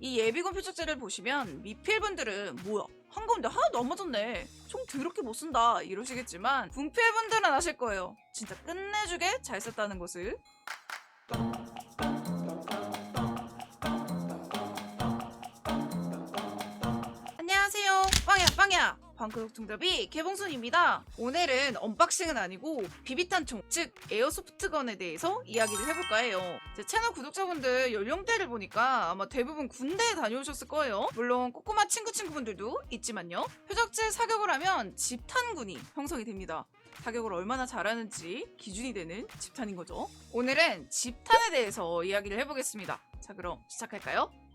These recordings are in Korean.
이 예비군 표적지를 보시면 미필분들은 뭐야? 한가운데 하나도 안 맞았네. 총 더럽게 못 쓴다. 이러시겠지만 군필분들은 아실 거예요. 진짜 끝내주게 잘 썼다는 것을 방구독 정답이 개봉순입니다. 오늘은 언박싱은 아니고 비비탄총 즉 에어소프트건에 대해서 이야기를 해볼까 해요. 제 채널 구독자분들 연령대를 보니까 아마 대부분 군대에 다녀오셨을 거예요. 물론 꼬꼬마 친구 친구분들도 있지만요. 표적지 사격을 하면 집탄군이 형성이 됩니다. 사격을 얼마나 잘하는지 기준이 되는 집탄인 거죠. 오늘은 집탄에 대해서 이야기를 해보겠습니다. 자 그럼 시작할까요?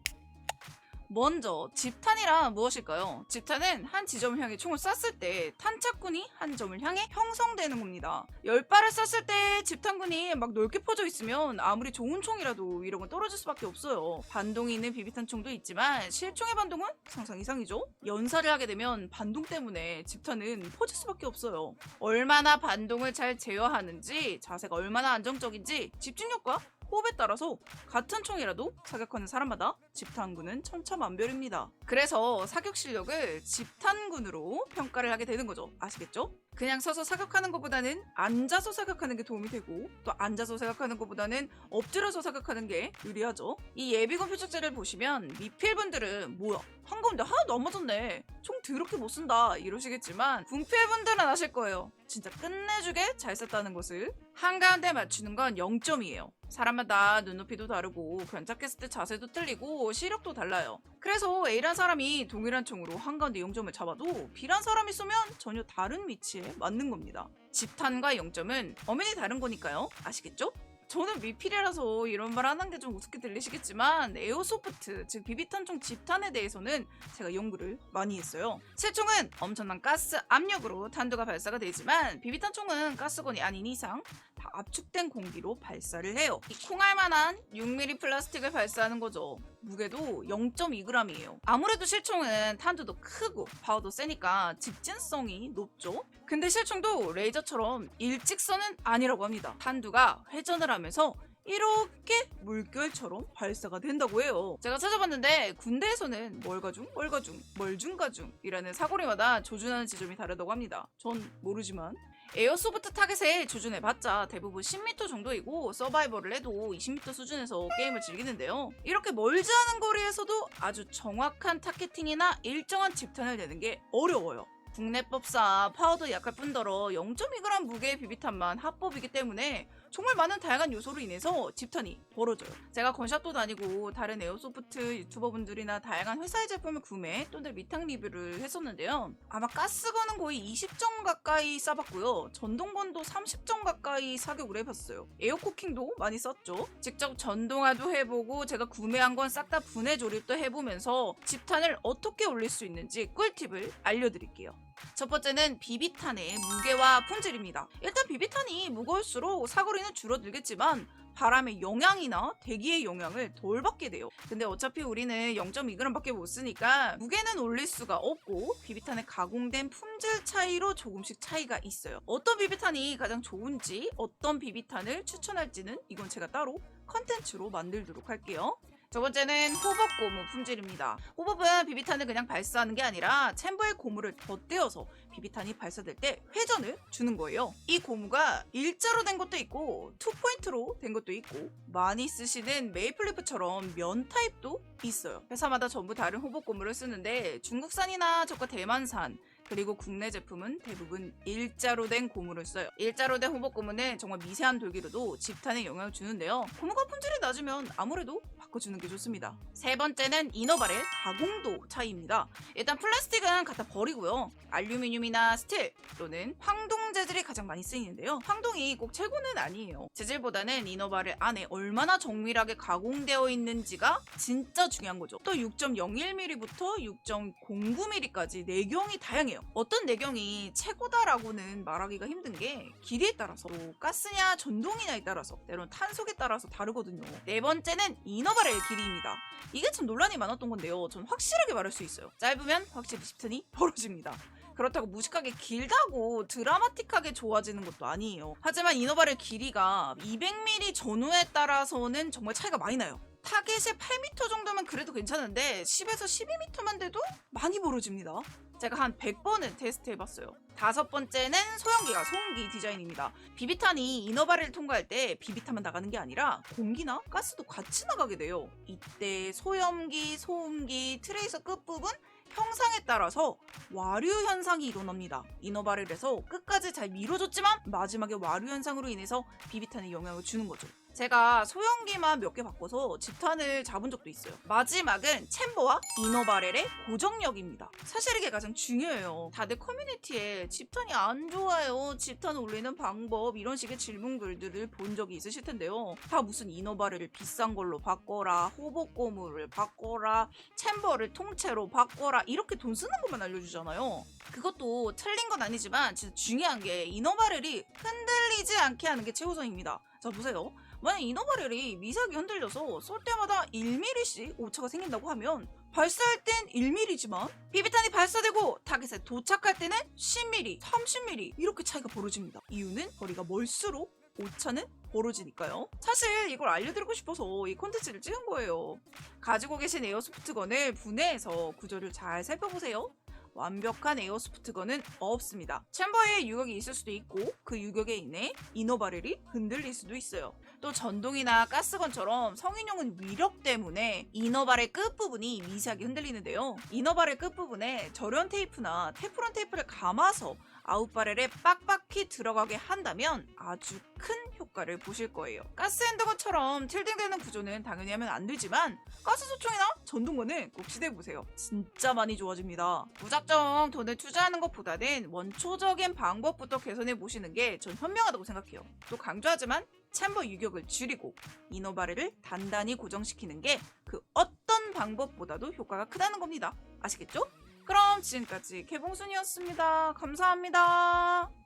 먼저 집탄이란 무엇일까요? 집탄은 한 지점을 향해 총을 쐈을 때 탄착군이 한 점을 향해 형성되는 겁니다. 열 발을 쐈을 때 집탄군이 막 넓게 퍼져 있으면 아무리 좋은 총이라도 위력은 떨어질 수밖에 없어요. 반동이 있는 비비탄 총도 있지만 실총의 반동은 상상 이상이죠. 연사를 하게 되면 반동 때문에 집탄은 퍼질 수밖에 없어요. 얼마나 반동을 잘 제어하는지 자세가 얼마나 안정적인지 집중력과 호흡에 따라서 같은 총이라도 사격하는 사람마다 집탄군은 천차만별입니다. 그래서 사격 실력을 집탄군으로 평가를 하게 되는 거죠. 아시겠죠? 그냥 서서 사격하는 것보다는 앉아서 사격하는 게 도움이 되고 또 앉아서 사격하는 것보다는 엎드려서 사격하는 게 유리하죠. 이 예비군 표적지를 보시면 미필분들은 뭐야 한가운데 하나도 안 맞았네. 총 더럽게 못 쓴다 이러시겠지만 군필분들은 아실 거예요. 진짜 끝내주게 잘 썼다는 것을 한가운데 맞추는 건 0점이에요. 사람마다 눈높이도 다르고 견착했을 때 자세도 틀리고 시력도 달라요. 그래서 A란 사람이 동일한 총으로 한가운데 0점을 잡아도 B란 사람이 쏘면 전혀 다른 위치에 맞는 겁니다. 집탄과 0점은 엄연히 다른 거니까요. 아시겠죠? 저는 미필이라서 이런 말 하는 게 좀 우습게 들리시겠지만 에어소프트 즉 비비탄총 집탄에 대해서는 제가 연구를 많이 했어요. 실총은 엄청난 가스 압력으로 탄두가 발사가 되지만 비비탄총은 가스건이 아닌 이상 다 압축된 공기로 발사를 해요. 이 콩알만한 6mm 플라스틱을 발사하는 거죠. 무게도 0.2g이에요. 아무래도 실총은 탄두도 크고 파워도 세니까 직진성이 높죠. 근데 실총도 레이저처럼 일직선은 아니라고 합니다. 탄두가 회전을 하면서 이렇게 물결처럼 발사가 된다고 해요. 제가 찾아봤는데 군대에서는 멀가중, 멀가중, 멀중가중이라는 사거리마다 조준하는 지점이 다르다고 합니다. 전 모르지만 에어소프트 타겟에 조준해봤자 대부분 10m 정도이고 서바이벌을 해도 20m 수준에서 게임을 즐기는데요. 이렇게 멀지 않은 거리에서도 아주 정확한 타겟팅이나 일정한 집탄을 내는 게 어려워요. 국내법상 파워도 약할 뿐더러 0.2g 무게의 비비탄만 합법이기 때문에 정말 많은 다양한 요소로 인해서 집탄이 벌어져요. 제가 건샵도 다니고 다른 에어소프트 유튜버분들이나 다양한 회사의 제품을 구매 또는 밑탕 리뷰를 했었는데요. 아마 가스건은 거의 20점 가까이 쏴봤고요. 전동건도 30점 가까이 사격을 해봤어요. 에어쿠킹도 많이 썼죠. 직접 전동화도 해보고 제가 구매한 건 싹 다 분해 조립도 해보면서 집탄을 어떻게 올릴 수 있는지 꿀팁을 알려드릴게요. 첫 번째는 비비탄의 무게와 품질입니다. 일단 비비탄이 무거울수록 사거리는 줄어들겠지만 바람의 영향이나 대기의 영향을 덜 받게 돼요. 근데 어차피 우리는 0.2g밖에 못 쓰니까 무게는 올릴 수가 없고 비비탄의 가공된 품질 차이로 조금씩 차이가 있어요. 어떤 비비탄이 가장 좋은지 어떤 비비탄을 추천할지는 이건 제가 따로 컨텐츠로 만들도록 할게요. 두 번째는 호법 고무 품질입니다. 호법은 비비탄을 그냥 발사하는 게 아니라 챔버에 고무를 덧대어서 비비탄이 발사될 때 회전을 주는 거예요. 이 고무가 일자로 된 것도 있고 투포인트로 된 것도 있고 많이 쓰시는 메이플리프처럼 면 타입도 있어요. 회사마다 전부 다른 호법 고무를 쓰는데 중국산이나 저가 대만산 그리고 국내 제품은 대부분 일자로 된 고무를 써요. 일자로 된 호복 고무는 정말 미세한 돌기로도 집탄에 영향을 주는데요. 고무가 품질이 낮으면 아무래도 바꿔주는 게 좋습니다. 세 번째는 이너발의 가공도 차이입니다. 일단 플라스틱은 갖다 버리고요. 알루미늄이나 스틸 또는 황동 재질이 가장 많이 쓰이는데요. 황동이 꼭 최고는 아니에요. 재질보다는 이너발의 안에 얼마나 정밀하게 가공되어 있는지가 진짜 중요한 거죠. 또 6.01mm부터 6.09mm까지 내경이 다양해요. 어떤 내경이 최고다라고는 말하기가 힘든 게 길이에 따라서 또 가스냐 전동이냐에 따라서 때론 탄속에 따라서 다르거든요. 네 번째는 이너 발의 길이입니다. 이게 참 논란이 많았던 건데요. 전 확실하게 말할 수 있어요. 짧으면 확실히 집탄이 벌어집니다. 그렇다고 무식하게 길다고 드라마틱하게 좋아지는 것도 아니에요. 하지만 이너발의 길이가 200mm 전후에 따라서는 정말 차이가 많이 나요. 타겟이 8m 정도면 그래도 괜찮은데 10에서 12m만 돼도 많이 벌어집니다. 제가 한 100번은 테스트 해봤어요. 다섯 번째는 소형기가 소음기 디자인입니다. 비비탄이 이너바를 통과할 때 비비탄만 나가는 게 아니라 공기나 가스도 같이 나가게 돼요. 이때 소염기, 소음기, 트레이서 끝부분 형상에 따라서 와류 현상이 일어납니다. 이너바렐에서 끝까지 잘 밀어줬지만 마지막에 와류 현상으로 인해서 비비탄에 영향을 주는 거죠. 제가 소형기만 몇 개 바꿔서 집탄을 잡은 적도 있어요. 마지막은 챔버와 이너바렐의 고정력입니다. 사실 이게 가장 중요해요. 다들 커뮤니티에 집탄이 안 좋아요. 집탄 올리는 방법 이런 식의 질문글들을 본 적이 있으실 텐데요. 다 무슨 이너바렐을 비싼 걸로 바꿔라, 호복 고무를 바꿔라, 챔버를 통째로 바꿔라 이렇게 돈 쓰는 것만 알려주잖아요. 그것도 틀린 건 아니지만 진짜 중요한 게 이너바렐이 흔들리지 않게 하는 게 최우선입니다. 자 보세요. 만약 이너바렐이 미세하게 흔들려서 쏠 때마다 1mm씩 오차가 생긴다고 하면 발사할 땐 1mm지만 비비탄이 발사되고 타겟에 도착할 때는 10mm, 30mm 이렇게 차이가 벌어집니다. 이유는 거리가 멀수록 오차는 벌어지니까요. 사실 이걸 알려드리고 싶어서 이 콘텐츠를 찍은 거예요. 가지고 계신 에어소프트건을 분해해서 구조를 잘 살펴보세요. 완벽한 에어소프트건은 없습니다. 챔버에 유격이 있을 수도 있고 그 유격에 인해 이너바렐이 흔들릴 수도 있어요. 또 전동이나 가스건처럼 성인용은 위력 때문에 이너바렐 끝부분이 미세하게 흔들리는데요. 이너바렐 끝부분에 절연 테이프나 테프론 테이프를 감아서 아웃바렐에 빡빡히 들어가게 한다면 아주 큰 효과를 보실 거예요. 가스 핸드건처럼 틸딩되는 구조는 당연히 하면 안 되지만 가스 소총이나 전동건은 꼭 시도해보세요. 진짜 많이 좋아집니다. 무작정 돈을 투자하는 것보다는 원초적인 방법부터 개선해 보시는 게 전 현명하다고 생각해요. 또 강조하지만 챔버 유격을 줄이고 이너바렐을 단단히 고정시키는 게 그 어떤 방법보다도 효과가 크다는 겁니다. 아시겠죠? 그럼 지금까지 개봉순이었습니다. 감사합니다.